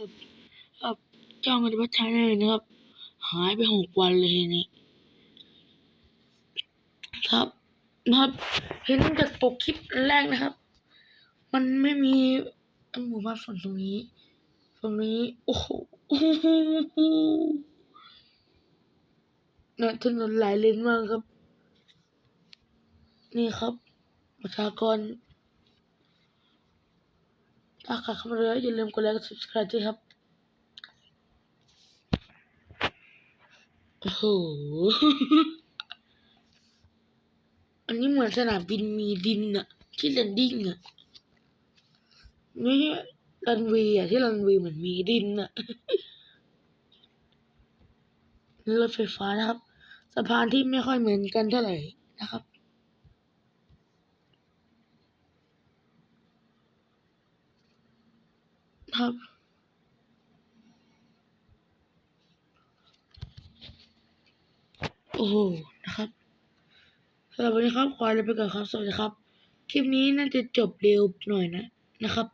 ครับจ้องกันวัชชัยเลยนะครับ หายไปหกวันเลยทีนี้ครับนะครับเห็นจากปกคลิปแรกนะครับ มันไม่มีหมู่บ้านฝั่งตรงนี้ฝั่งนี้โอ้โหโอ้โหนะถนนหลายเลนมากครับ นี่ครับประชากร ถ้าใครเข้ามาแล้วอย่าลืมกดไลค์กด subscribe ด้วยครับโอ้โหอันนี้เหมือนสนามบินมีดินอะที่แลนดิ้งอะไม่ใช่รันเวย์อะที่รันเวย์เหมือนมีดินอะนี่รถไฟฟ้านะครับ สะพานที่ไม่ค่อยเหมือนกันเท่าไหร่นะครับ ครับ โอ้โห นะครับสำหรับวันนี้ครับขอลาไปก่อนครับ สวัสดีครับ คลิปนี้น่าจะจบเร็วหน่อยนะ นะครับ